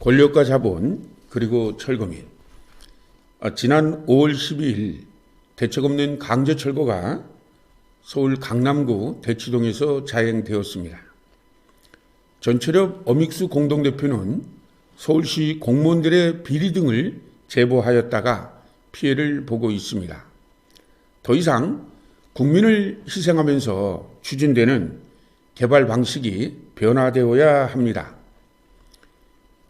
권력과 자본 그리고 철거민. 아, 지난 5월 12일 대책 없는 강제 철거가 서울 강남구 대치동에서 자행되었습니다. 전철협 어믹스 공동대표는 서울시 공무원들의 비리 등을 제보하였다가 피해를 보고 있습니다. 더 이상 국민을 희생하면서 추진되는 개발 방식이 변화되어야 합니다.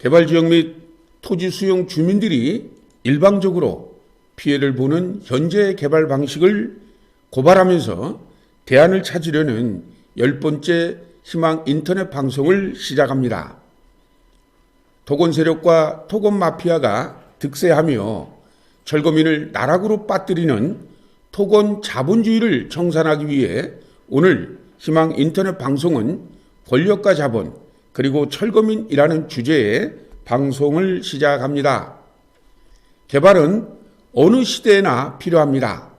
개발 지역 및 토지 수용 주민들이 일방적으로 피해를 보는 현재 개발 방식을 고발하면서 대안을 찾으려는 열 번째 희망 인터넷 방송을 시작합니다. 토건 세력과 토건 마피아가 득세하며 철거민을 나락으로 빠뜨리는 토건 자본주의를 청산하기 위해 오늘 희망 인터넷 방송은 권력과 자본 그리고 철거민이라는 주제의 방송을 시작합니다. 개발은 어느 시대에나 필요합니다.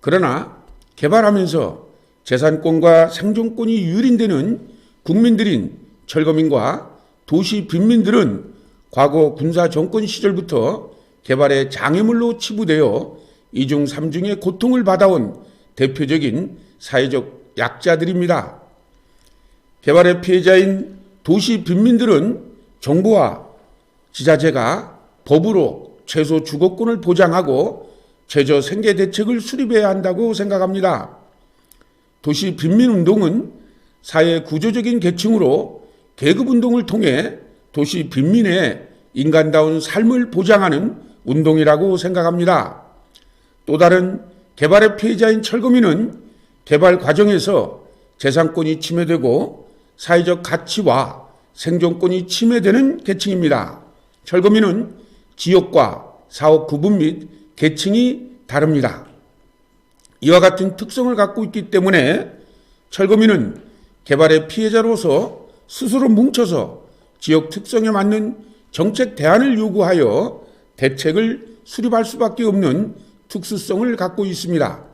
그러나 개발하면서 재산권과 생존권이 유린되는 국민들인 철거민과 도시 빈민들은 과거 군사 정권 시절부터 개발의 장애물로 치부되어 이중 삼중의 고통을 받아온 대표적인 사회적 약자들입니다. 개발의 피해자인 도시 빈민들은 정부와 지자체가 법으로 최소 주거권을 보장하고 최저 생계 대책을 수립해야 한다고 생각합니다. 도시 빈민 운동은 사회 구조적인 계층으로 계급 운동을 통해 도시 빈민의 인간다운 삶을 보장하는 운동이라고 생각합니다. 또 다른 개발의 피해자인 철거민은 개발 과정에서 재산권이 침해되고 사회적 가치와 생존권이 침해되는 계층입니다. 철거민은 지역과 사업 구분 및 계층이 다릅니다. 이와 같은 특성을 갖고 있기 때문에 철거민은 개발의 피해자로서 스스로 뭉쳐서 지역 특성에 맞는 정책 대안을 요구하여 대책을 수립할 수밖에 없는 특수성을 갖고 있습니다.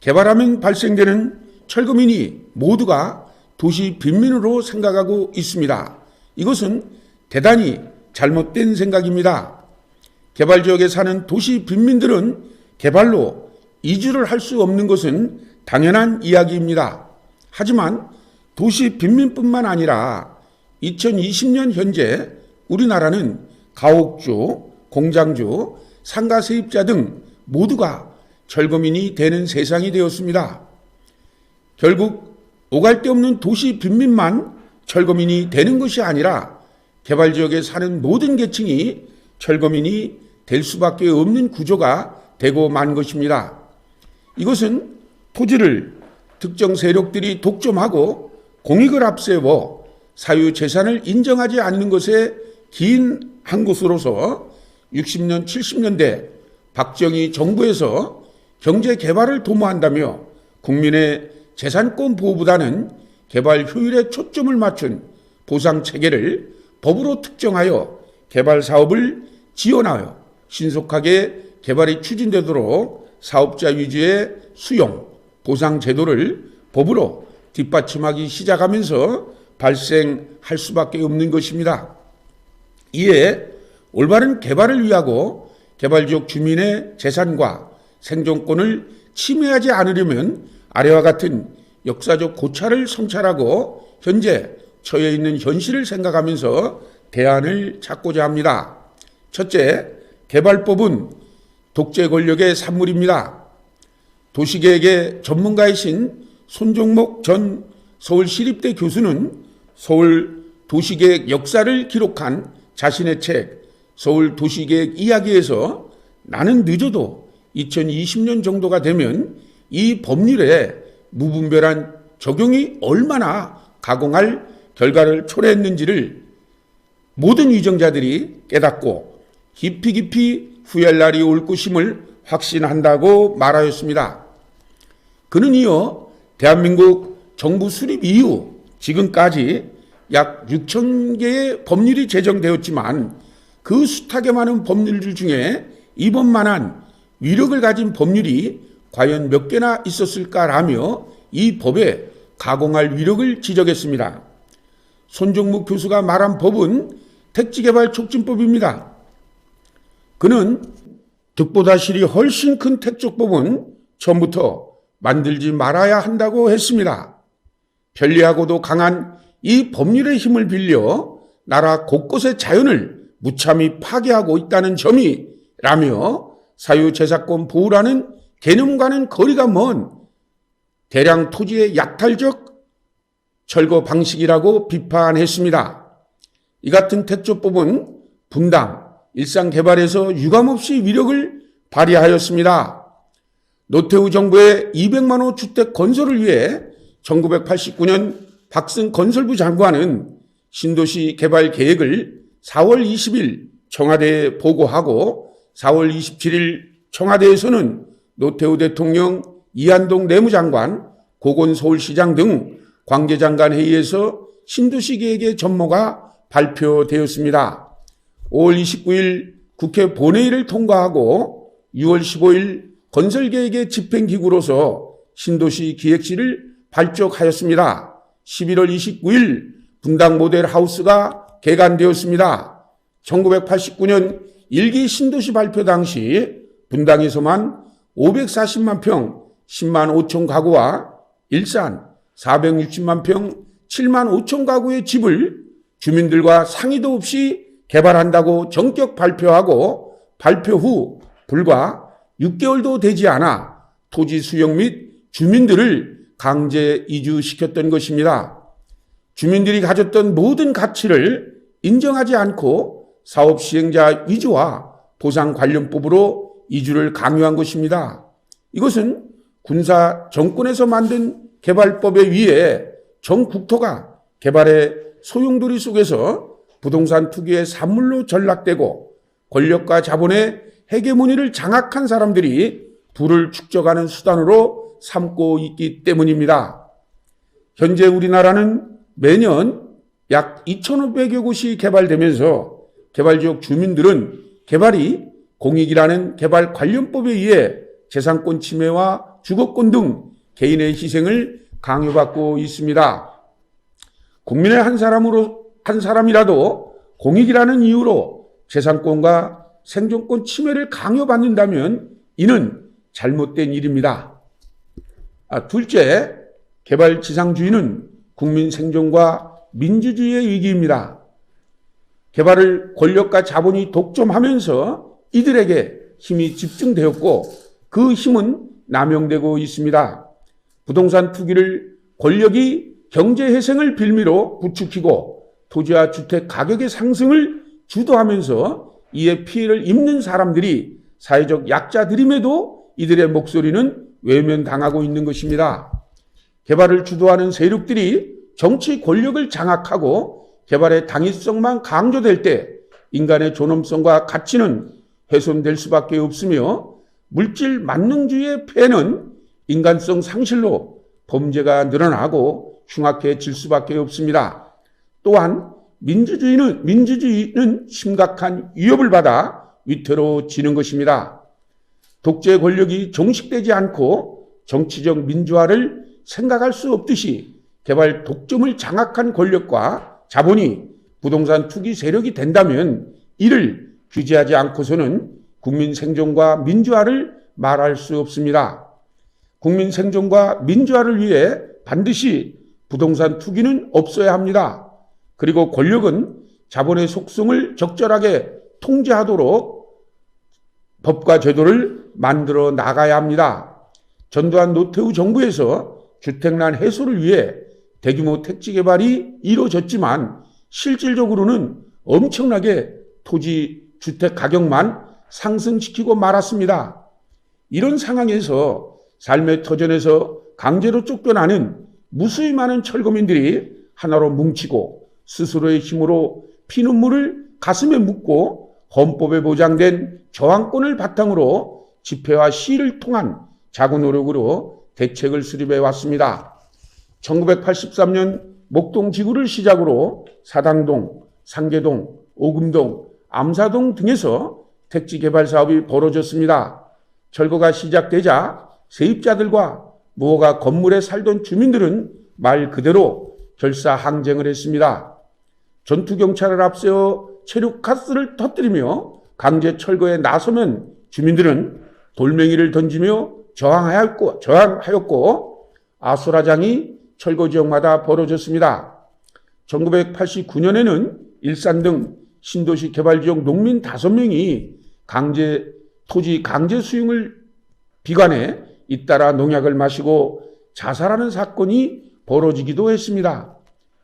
개발하면 발생되는 철거민이 모두가 도시 빈민으로 생각하고 있습니다. 이것은 대단히 잘못된 생각입니다. 개발 지역에 사는 도시 빈민들은 개발로 이주를 할 수 없는 것은 당연한 이야기입니다. 하지만 도시 빈민뿐만 아니라 2020년 현재 우리나라는 가옥주, 공장주, 상가 세입자 등 모두가 철거민이 되는 세상이 되었습니다. 결국 오갈 데 없는 도시 빈민만 철거민이 되는 것이 아니라 개발 지역에 사는 모든 계층이 철거민이 될 수밖에 없는 구조가 되고 만 것입니다. 이것은 토지를 특정 세력들이 독점하고 공익을 앞세워 사유 재산을 인정하지 않는 것에 긴 한 곳으로서 60년, 70년대 박정희 정부에서 경제 개발을 도모한다며 국민의 재산권 보호보다는 개발 효율에 초점을 맞춘 보상 체계를 법으로 특정하여 개발 사업을 지원하여 신속하게 개발이 추진되도록 사업자 위주의 수용, 보상 제도를 법으로 뒷받침하기 시작하면서 발생할 수밖에 없는 것입니다. 이에 올바른 개발을 위하고 개발 지역 주민의 재산과 생존권을 침해하지 않으려면 아래와 같은 역사적 고찰을 성찰하고 현재 처해 있는 현실을 생각하면서 대안을 찾고자 합니다. 첫째, 개발법은 독재 권력의 산물입니다. 도시계획의 전문가이신 손종목 전 서울시립대 교수는 서울 도시계획 역사를 기록한 자신의 책 서울 도시계획 이야기에서 나는 늦어도 2020년 정도가 되면 이 법률에 무분별한 적용이 얼마나 가공할 결과를 초래했는지를 모든 위정자들이 깨닫고 깊이 깊이 후회할 날이 올 것임을 확신한다고 말하였습니다. 그는 이어 대한민국 정부 수립 이후 지금까지 약 6천 개의 법률이 제정되었지만 그 숱하게 많은 법률들 중에 이번만한 위력을 가진 법률이 과연 몇 개나 있었을까라며 이 법에 가공할 위력을 지적했습니다. 손정무 교수가 말한 법은 택지개발 촉진법입니다. 그는 득보다 실이 훨씬 큰 택조법은 처음부터 만들지 말아야 한다고 했습니다. 편리하고도 강한 이 법률의 힘을 빌려 나라 곳곳의 자연을 무참히 파괴하고 있다는 점이 라며 사유재산권 보호라는 개념과는 거리가 먼 대량 토지의 약탈적 철거 방식이라고 비판했습니다. 이 같은 택조법은 분당, 일상 개발에서 유감없이 위력을 발휘하였습니다. 노태우 정부의 200만 호 주택 건설을 위해 1989년 박승 건설부 장관은 신도시 개발 계획을 4월 20일 청와대에 보고하고 4월 27일 청와대에서는 노태우 대통령, 이한동 내무장관, 고건 서울시장 등 관계장관 회의에서 신도시 계획의 전모가 발표되었습니다. 5월 29일 국회 본회의를 통과하고 6월 15일 건설계획의 집행기구로서 신도시 기획실을 발족하였습니다. 11월 29일 분당 모델 하우스가 개관되었습니다. 1989년 일기 신도시 발표 당시 분당에서만 540만 평 10만 5천 가구와 일산 460만 평 7만 5천 가구의 집을 주민들과 상의도 없이 개발한다고 전격 발표하고 발표 후 불과 6개월도 되지 않아 토지 수용 및 주민들을 강제 이주시켰던 것입니다. 주민들이 가졌던 모든 가치를 인정하지 않고 사업 시행자 위주와 보상 관련법으로 이주를 강요한 것입니다. 이것은 군사 정권에서 만든 개발법에 의해 전 국토가 개발의 소용돌이 속에서 부동산 투기의 산물로 전락되고 권력과 자본의 헤게모니를 장악한 사람들이 부를 축적하는 수단으로 삼고 있기 때문입니다. 현재 우리나라는 매년 약 2,500여 곳이 개발되면서 개발지역 주민들은 개발이 공익이라는 개발 관련법에 의해 재산권 침해와 주거권 등 개인의 희생을 강요받고 있습니다. 국민의 한 사람으로 한 사람이라도 공익이라는 이유로 재산권과 생존권 침해를 강요받는다면 이는 잘못된 일입니다. 아, 둘째, 개발 지상주의는 국민 생존과 민주주의의 위기입니다. 개발을 권력과 자본이 독점하면서 이들에게 힘이 집중되었고 그 힘은 남용되고 있습니다. 부동산 투기를 권력이 경제 회생을 빌미로 부추기고 토지와 주택 가격의 상승을 주도하면서 이에 피해를 입는 사람들이 사회적 약자들임에도 이들의 목소리는 외면당하고 있는 것입니다. 개발을 주도하는 세력들이 정치 권력을 장악하고 개발의 당위성만 강조될 때 인간의 존엄성과 가치는 훼손될 수밖에 없으며 물질 만능주의의 폐는 인간성 상실로 범죄가 늘어나고 흉악해질 수밖에 없습니다. 또한 민주주의는 민주주의는 심각한 위협을 받아 위태로워지는 것입니다. 독재 권력이 종식되지 않고 정치적 민주화를 생각할 수 없듯이 개발 독점을 장악한 권력과 자본이 부동산 투기 세력이 된다면 이를 규제하지 않고서는 국민 생존과 민주화를 말할 수 없습니다. 국민 생존과 민주화를 위해 반드시 부동산 투기는 없어야 합니다. 그리고 권력은 자본의 속성을 적절하게 통제하도록 법과 제도를 만들어 나가야 합니다. 전두환 노태우 정부에서 주택난 해소를 위해 대규모 택지 개발이 이루어졌지만 실질적으로는 엄청나게 토지 주택 가격만 상승시키고 말았습니다. 이런 상황에서 삶의 터전에서 강제로 쫓겨나는 무수히 많은 철거민들이 하나로 뭉치고 스스로의 힘으로 피눈물을 가슴에 묻고 헌법에 보장된 저항권을 바탕으로 집회와 시를 통한 자구 노력으로 대책을 수립해 왔습니다. 1983년 목동 지구를 시작으로 사당동, 상계동, 오금동, 암사동 등에서 택지 개발 사업이 벌어졌습니다. 철거가 시작되자 세입자들과 무허가 건물에 살던 주민들은 말 그대로 결사 항쟁을 했습니다. 전투 경찰을 앞세워 체류 가스를 터뜨리며 강제 철거에 나서면 주민들은 돌멩이를 던지며 저항하였고, 저항하였고 아수라장이 철거 지역마다 벌어졌습니다. 1989년에는 일산 등 신도시 개발 지역 농민 5명이 강제 토지 강제 수용을 비관해 잇따라 농약을 마시고 자살하는 사건이 벌어지기도 했습니다.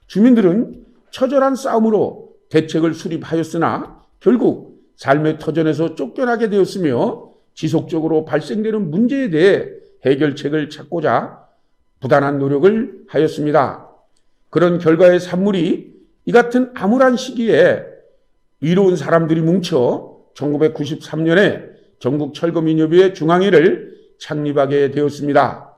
주민들은 처절한 싸움으로 대책을 수립하였으나 결국 삶의 터전에서 쫓겨나게 되었으며 지속적으로 발생되는 문제에 대해 해결책을 찾고자 부단한 노력을 하였습니다. 그런 결과의 산물이 이 같은 암울한 시기에 위로운 사람들이 뭉쳐 1993년에 전국 철거민협의회 중앙회를 창립하게 되었습니다.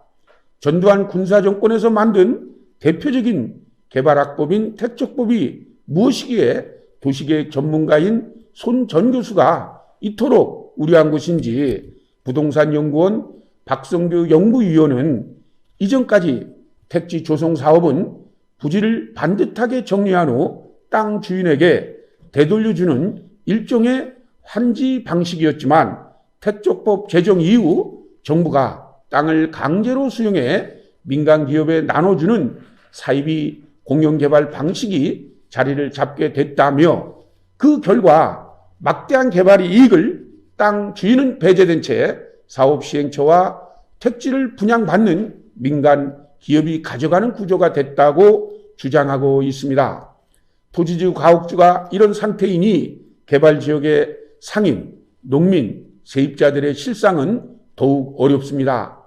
전두환 군사정권에서 만든 대표적인 개발학법인 택적법이 무엇이기에 도시계획 전문가인 손 전 교수가 이토록 우려한 것인지 부동산 연구원 박성규 연구위원은 이전까지 택지 조성 사업은 부지를 반듯하게 정리한 후 땅 주인에게 되돌려주는 일종의 환지 방식이었지만 택조법 제정 이후 정부가 땅을 강제로 수용해 민간 기업에 나눠주는 사이비 공영개발 방식이 자리를 잡게 됐다며 그 결과 막대한 개발이 이익을 땅 주인은 배제된 채 사업 시행처와 택지를 분양받는 민간 기업이 가져가는 구조가 됐다고 주장하고 있습니다. 토지주 가옥주가 이런 상태이니 개발 지역의 상인, 농민, 세입자들의 실상은 더욱 어렵습니다.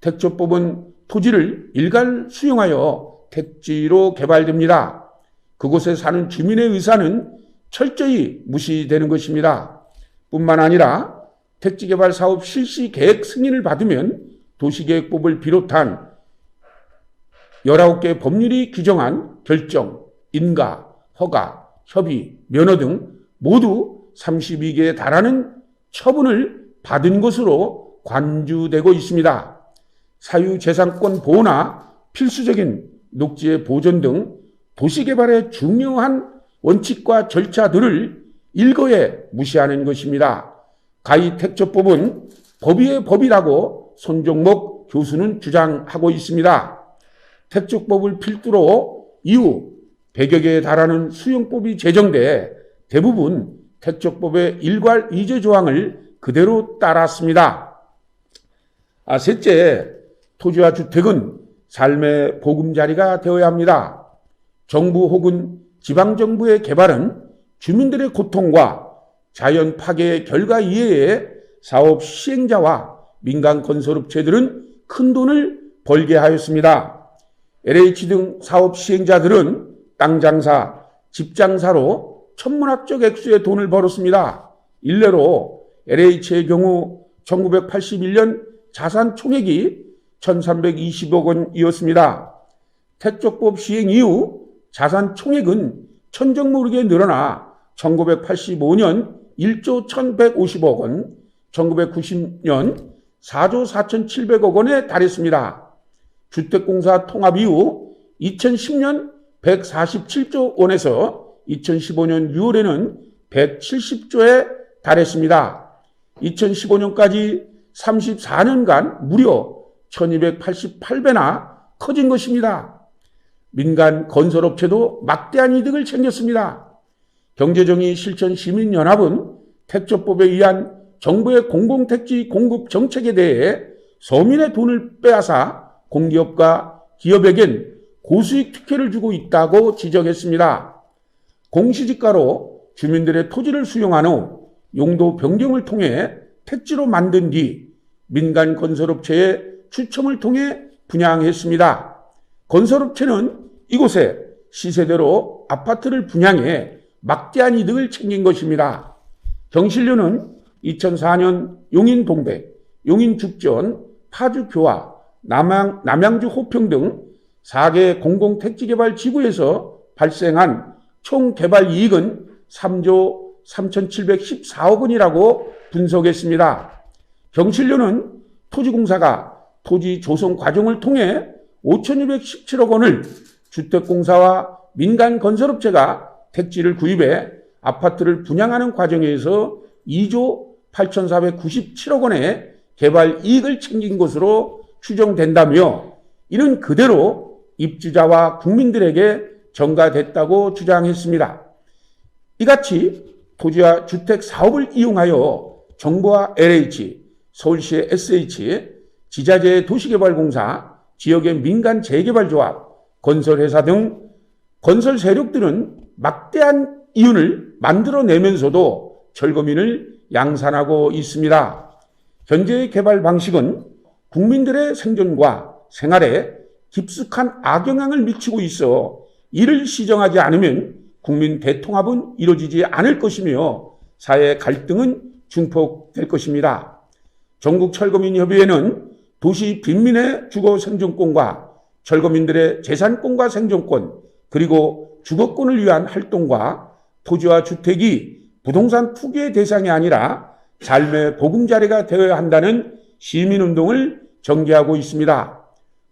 택조법은 토지를 일괄 수용하여 택지로 개발됩니다. 그곳에 사는 주민의 의사는 철저히 무시되는 것입니다. 뿐만 아니라 택지개발 사업 실시 계획 승인을 받으면 도시계획법을 비롯한 19개 법률이 규정한 결정, 인가, 허가, 협의, 면허 등 모두 32개에 달하는 처분을 받은 것으로 관주되고 있습니다. 사유재산권 보호나 필수적인 녹지의 보존 등 도시개발의 중요한 원칙과 절차들을 일거에 무시하는 것입니다. 가히 택조법은 법위의 법이라고 손종목 교수는 주장하고 있습니다. 택조법을 필두로 이후 100여 개에 달하는 수용법이 제정돼 대부분 택조법의 일괄 이제 조항을 그대로 따랐습니다. 아, 셋째, 토지와 주택은 삶의 보금자리가 되어야 합니다. 정부 혹은 지방정부의 개발은 주민들의 고통과 자연 파괴의 결과 이외에 사업 시행자와 민간 건설업체들은 큰 돈을 벌게 하였습니다. LH 등 사업 시행자들은 땅 장사, 집 장사로 천문학적 액수의 돈을 벌었습니다. 일례로 LH의 경우 1981년 자산 총액이 1320억 원이었습니다. 택조법 시행 이후 자산 총액은 천정 모르게 늘어나 1985년 1조 1150억 원, 1990년 4조 4700억 원에 달했습니다. 주택공사 통합 이후 2010년 147조 원에서 2015년 6월에는 170조에 달했습니다. 2015년까지 34년간 무려 1288배나 커진 것입니다. 민간 건설업체도 막대한 이득을 챙겼습니다. 경제정의 실천 시민연합은 택조법에 의한 정부의 공공택지 공급 정책에 대해 서민의 돈을 빼앗아 공기업과 기업에겐 고수익 특혜를 주고 있다고 지적했습니다. 공시지가로 주민들의 토지를 수용한 후 용도 변경을 통해 택지로 만든 뒤 민간 건설업체의 추첨을 통해 분양했습니다. 건설업체는 이곳에 시세대로 아파트를 분양해 막대한 이득을 챙긴 것입니다. 경실련은 2004년 용인 동백, 용인 죽전, 파주 교화, 남양, 남양주 호평 등 4개 공공택지개발 지구에서 발생한 총 개발 이익은 3조 3,714억 원이라고 분석했습니다. 경실련은 토지공사가 토지 조성 과정을 통해 5,217억 원을 주택공사와 민간 건설업체가 택지를 구입해 아파트를 분양하는 과정에서 2조 8,497억 원의 개발 이익을 챙긴 것으로 추정된다며 이는 그대로 입주자와 국민들에게 전가됐다고 주장했습니다. 이같이 토지와 주택 사업을 이용하여 정부와 LH, 서울시의 SH, 지자체의 도시개발공사, 지역의 민간 재개발조합, 건설회사 등 건설 세력들은 막대한 이윤을 만들어내면서도 철거민을 양산하고 있습니다. 현재의 개발 방식은 국민들의 생존과 생활에 깊숙한 악영향을 미치고 있어 이를 시정하지 않으면 국민 대통합은 이루어지지 않을 것이며 사회 갈등은 증폭될 것입니다. 전국 철거민협의회는 도시 빈민의 주거 생존권과 철거민들의 재산권과 생존권 그리고 주거권을 위한 활동과 토지와 주택이 부동산 투기의 대상이 아니라 삶의 보금자리가 되어야 한다는 시민운동을 전개하고 있습니다.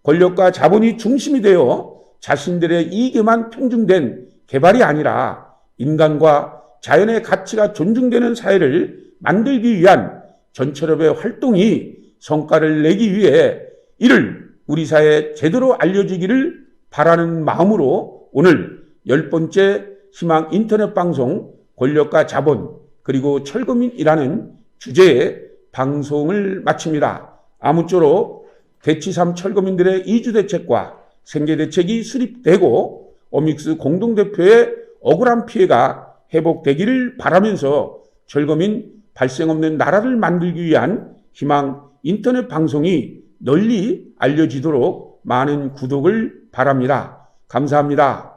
권력과 자본이 중심이 되어 자신들의 이익에만 편중된 개발이 아니라 인간과 자연의 가치가 존중되는 사회를 만들기 위한 전철협의 활동이 성과를 내기 위해 이를 우리 사회에 제대로 알려지기를 바라는 마음으로 오늘 열 번째 희망 인터넷 방송 권력과 자본 그리고 철거민이라는 주제의 방송을 마칩니다. 아무쪼록 대치삼 철거민들의 이주 대책과 생계 대책이 수립되고 오믹스 공동대표의 억울한 피해가 회복되기를 바라면서 철거민 발생 없는 나라를 만들기 위한 희망 인터넷 방송이 널리 알려지도록 많은 구독을 바랍니다. 감사합니다.